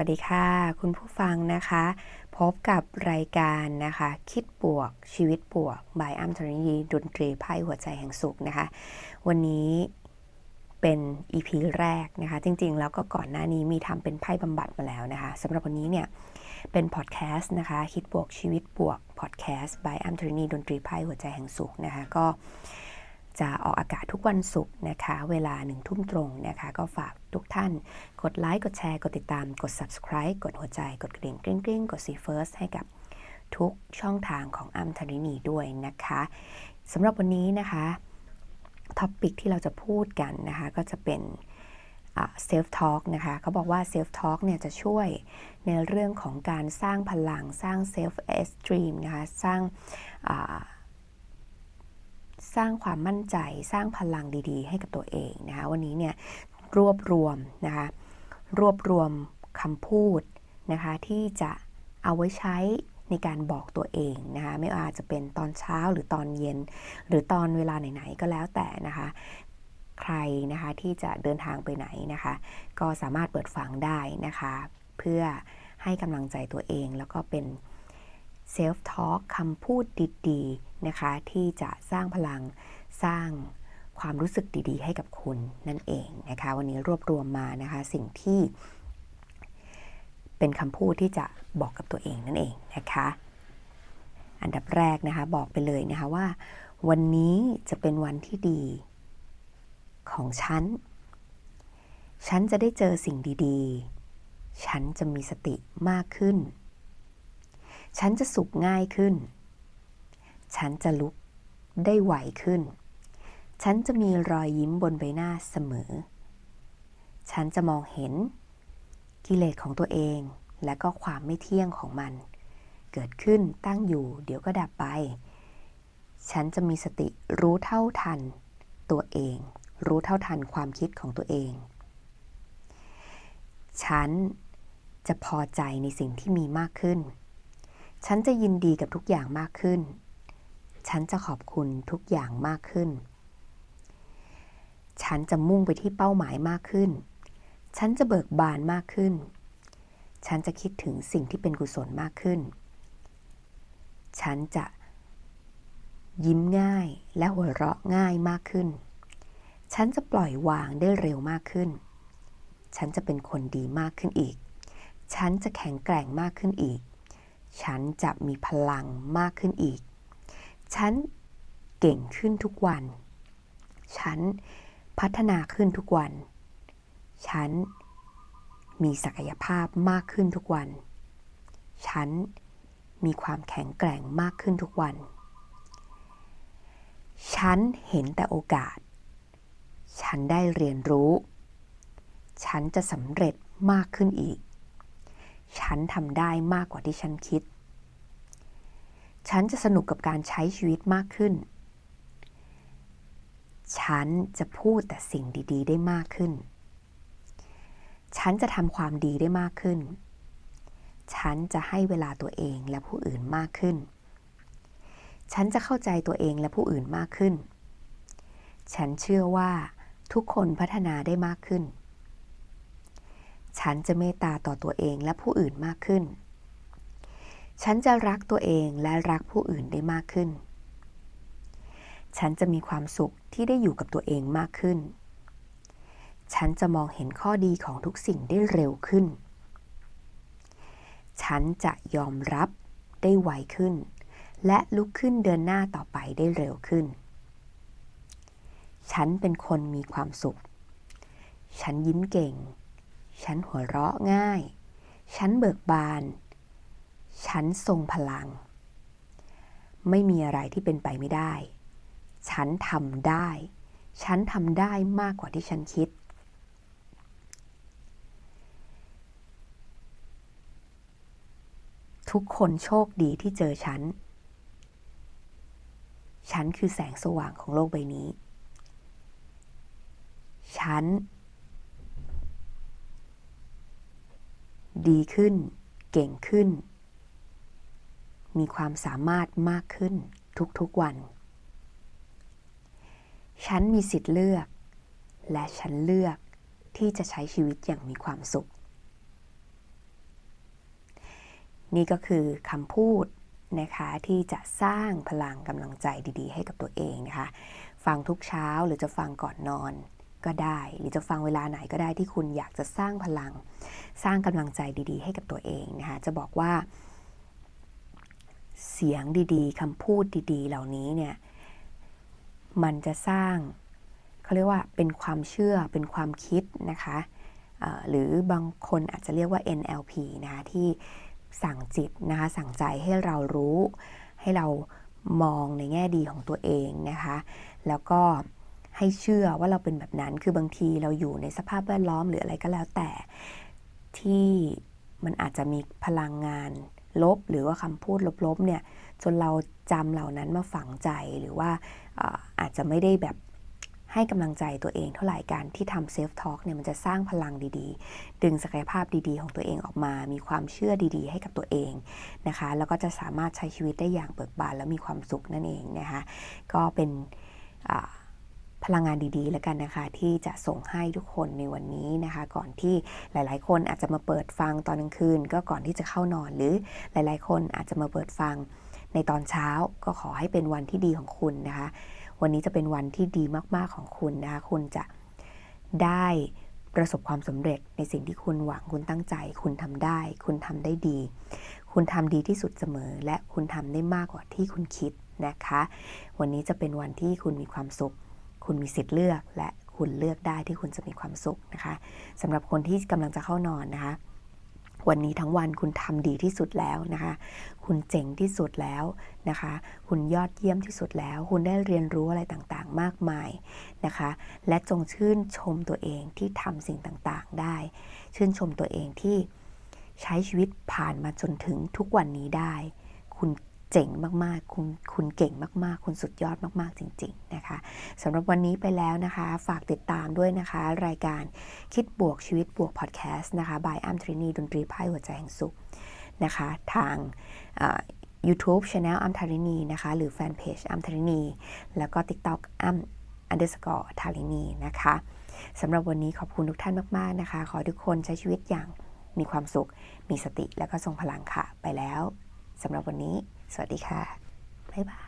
วัสดีค่ะ คุณผู้ฟังนะคะ พบกับรายการนะคะ คิดบวกชีวิตบวก บายอัมธรณีดนตรีไพ่หัวใจแห่งสุขนะคะ วันนี้เป็น EP แรกนะคะ จริงๆ แล้วก็ก่อนหน้านี้มีทำเป็นไพ่บำบัดมาแล้วนะคะสำหรับวันนี้เนี่ย เป็นพอดแคสต์นะคะ คิดบวกชีวิตบวกพอดแคสต์บายอัมธรณีดนตรีไพ่หัวใจแห่งสุขนะคะ ก็ จะออกอากาศทุกวันศุกร์นะคะ เวลาหนึ่งทุ่มตรงนะคะ ก็ฝากทุกท่าน กดไลค์ กดแชร์ กดติดตาม กด subscribe กดหัวใจ กดกระดิ่งกริ๊งกริ๊งกด see first ให้กับทุกช่องทางของอัมธรินีด้วยนะคะสำหรับวันนี้นะคะท็อปิกที่เราจะพูดกันนะคะ ก็จะเป็นเซลฟ์ทอล์กนะคะเขาบอกว่าเซลฟ์ทอล์กเนี่ยจะช่วยในเรื่องของการสร้างพลังสร้างเซลฟ์เอสตรีมนะคะ สร้าง สร้างความมั่นใจสร้างพลังดีๆ ให้กับตัวเองนะคะวันนี้เนี่ยรวบรวมนะคะรวบรวมคำพูดนะคะที่จะเอาไว้ใช้ในการบอกตัวเองนะคะไม่ว่าจะเป็นตอนเช้าหรือตอนเย็น หรือตอนเวลาไหนๆก็แล้วแต่นะคะใครนะคะที่จะเดินทางไปไหนนะคะ ก็สามารถเปิดฟังได้นะคะ เพื่อให้กำลังใจตัวเองแล้วก็เป็น เซลฟ์ทอล์กคำพูดดีๆนะคะ ที่จะสร้างพลังสร้างความรู้สึกดีๆ ให้กับคุณนั่นเองนะคะ วันนี้รวบรวมมานะคะ สิ่งที่ เป็นคำพูดที่จะบอกกับตัวเองนั่นเองนะคะ อันดับแรกนะคะบอกไปเลยนะคะว่า วันนี้จะเป็นวันที่ดีของฉัน ฉันจะได้เจอสิ่งดีๆ ฉันจะมีสติมากขึ้น ฉันจะสุขง่ายขึ้น ฉันจะลุกได้ไหวขึ้น ฉันจะมีรอยยิ้มบนใบหน้าเสมอ ฉันจะมองเห็น กิเลสของตัวเองและก็ความไม่เที่ยงของมัน เกิดขึ้นตั้งอยู่ เดี๋ยวก็ดับไป ฉันจะมีสติรู้เท่าทัน ตัวเอง รู้เท่าทันความคิดของตัวเอง ฉันจะพอใจในสิ่งที่มีมากขึ้น ฉันจะยินดีกับทุกอย่างมากขึ้น ฉันจะขอบคุณทุกอย่างมากขึ้น ฉันจะมุ่งไปที่เป้าหมายมากขึ้น ฉันจะเบิกบานมากขึ้น ฉันจะคิดถึงสิ่งที่เป็นกุศลมากขึ้น ฉันจะยิ้มง่ายและหัวเราะง่ายมากขึ้น ฉันจะปล่อยวางได้เร็วมากขึ้น ฉันจะเป็นคนดีมากขึ้นอีก ฉันจะแข็งแกร่งมากขึ้นอีก ฉันจะมีพลังมากขึ้นอีก ฉันเก่งขึ้นทุกวัน ฉันพัฒนาขึ้นทุกวัน ฉันมีศักยภาพมากขึ้นทุกวัน ฉันมีความแข็งแกร่งมากขึ้นทุกวัน ฉันเห็นแต่โอกาส ฉันได้เรียนรู้ ฉันจะสำเร็จมากขึ้นอีก ฉันทำได้มากกว่าที่ฉันคิด ฉันจะสนุกกับการใช้ชีวิตมากขึ้น ฉันจะพูดแต่สิ่งดี ๆ ได้มากขึ้น ฉันจะทำความดีได้มากขึ้น ฉันจะให้เวลาตัวเองและผู้อื่นมากขึ้น ฉันจะเข้าใจตัวเองและผู้อื่นมากขึ้น ฉันเชื่อว่าทุกคนพัฒนาได้มากขึ้น ฉันจะเมตตาต่อตัวเองและผู้อื่นมากขึ้น ฉันจะรักตัวเองและรักผู้อื่นได้มากขึ้น ฉันจะมีความสุขที่ได้อยู่กับตัวเองมากขึ้น ฉันจะมองเห็นข้อดีของทุกสิ่งได้เร็วขึ้น ฉันจะยอมรับได้ไวขึ้น และลุกขึ้นเดินหน้าต่อไปได้เร็วขึ้น ฉันเป็นคนมีความสุข ฉันยิ้มเก่ง ฉันหัวเราะง่าย ฉันเบิกบาน ฉันทรงพลัง ไม่มีอะไรที่เป็นไปไม่ได้ ฉันทำได้ ฉันทำได้มากกว่าที่ฉันคิด ทุกคนโชคดีที่เจอฉัน ฉันคือแสงสว่างของโลกใบนี้ ฉัน ดีขึ้น เก่งขึ้น มีความสามารถมากขึ้นทุกๆวัน ฉันมีสิทธิ์เลือก และฉันเลือกที่จะใช้ชีวิตอย่างมีความสุข นี่ก็คือคำพูดนะคะที่จะสร้างพลังกำลังใจดี ๆ ให้กับตัวเองนะคะ ฟังทุกเช้าหรือจะฟังก่อนนอน ก็ได้ หรือจะฟังเวลาไหนก็ได้ที่คุณอยากจะสร้างพลัง สร้างกำลังใจดีๆ ให้กับตัวเองนะคะจะบอกว่า เสียงดีๆคำพูดดีๆ เหล่านี้เนี่ยมันจะสร้างเขาเรียกว่าเป็นความเชื่อเป็นความคิดนะคะหรือบางคนอาจจะเรียกว่า NLP นะคะที่สั่งจิตนะคะสั่งใจให้เรารู้ ให้เรามองในแง่ดีของตัวเองนะคะ แล้วก็ ให้เชื่อว่าเราเป็นแบบนั้น คือบางทีเราอยู่ในสภาพแวดล้อมหรืออะไรก็แล้วแต่ที่มันอาจจะมีพลังงานลบ หรือว่าคำพูดลบๆเนี่ยจนเราจำเหล่านั้นมาฝังใจหรือว่าอาจจะไม่ได้แบบให้กำลังใจตัวเองเท่าไหร่การที่ทำเซฟ์ทอล์กเนี่ยมันจะสร้างพลังดีๆ ดึงศักยภาพดีๆ ของตัวเองออกมา มีความเชื่อดีๆ ให้กับตัวเองนะคะ แล้วก็จะสามารถใช้ชีวิตได้อย่างเบิกบานและมีความสุขนั่นเองนะคะ ก็เป็น พลังงานดีๆ แล้วกันนะคะ ที่จะส่งให้ทุกคนในวันนี้นะคะ ก่อนที่หลายๆ คนอาจจะมาเปิดฟังตอนกลางคืน ก็ก่อนที่จะเข้านอนหรือหลายๆ คนอาจจะมาเปิดฟังในตอนเช้าก็ขอให้เป็นวันที่ดีของคุณนะคะ วันนี้จะเป็นวันที่ดีมากๆของคุณนะคะ คุณจะได้ประสบความสำเร็จในสิ่งที่คุณหวังคุณตั้งใจ คุณทำได้ คุณทำได้ดี คุณทำดีที่สุดเสมอ และคุณทำได้มากกว่าที่คุณคิดนะคะ วันนี้จะเป็นวันที่คุณมีความสุข คุณมีสิทธิ์เลือกและคุณเลือกได้ที่คุณจะมีความสุขนะคะสำหรับคนที่กำลังจะเข้านอนนะคะ วันนี้ทั้งวันคุณทำดีที่สุดแล้วนะคะ คุณเจ๋งที่สุดแล้วนะคะ คุณยอดเยี่ยมที่สุดแล้ว คุณได้เรียนรู้อะไรต่างๆ มากมายนะคะ และจงชื่นชมตัวเองที่ทำสิ่งต่างๆ ได้ ชื่นชมตัวเองที่ใช้ชีวิตผ่านมาจนถึงทุกวันนี้ได้ คุณ เจ๋งมากๆ คุณคุณเก่งมากๆ คุณสุดยอดมากๆ จริง ๆ นะคะสำหรับวันนี้ไปแล้วนะคะ ฝากติดตามด้วยนะคะ รายการคิดบวกชีวิตบวกพอดแคสต์นะคะบายอัมทรินีดนตรีไพ่หัวใจแห่งสุขนะคะ ทาง YouTube Channel อัมทารินีนะคะ หรือแฟนเพจอัมทารินีแล้วก็ TikTok อัม underscore ทารินีนะคะสำหรับวันนี้ขอบคุณทุกท่านมาก ๆ นะคะ ขอทุกคนใช้ชีวิตอย่างมีความสุข มีสติ และก็ทรงพลังค่ะ ไปแล้วสำหรับวันนี้ สวัสดีค่ะ บ๊ายบาย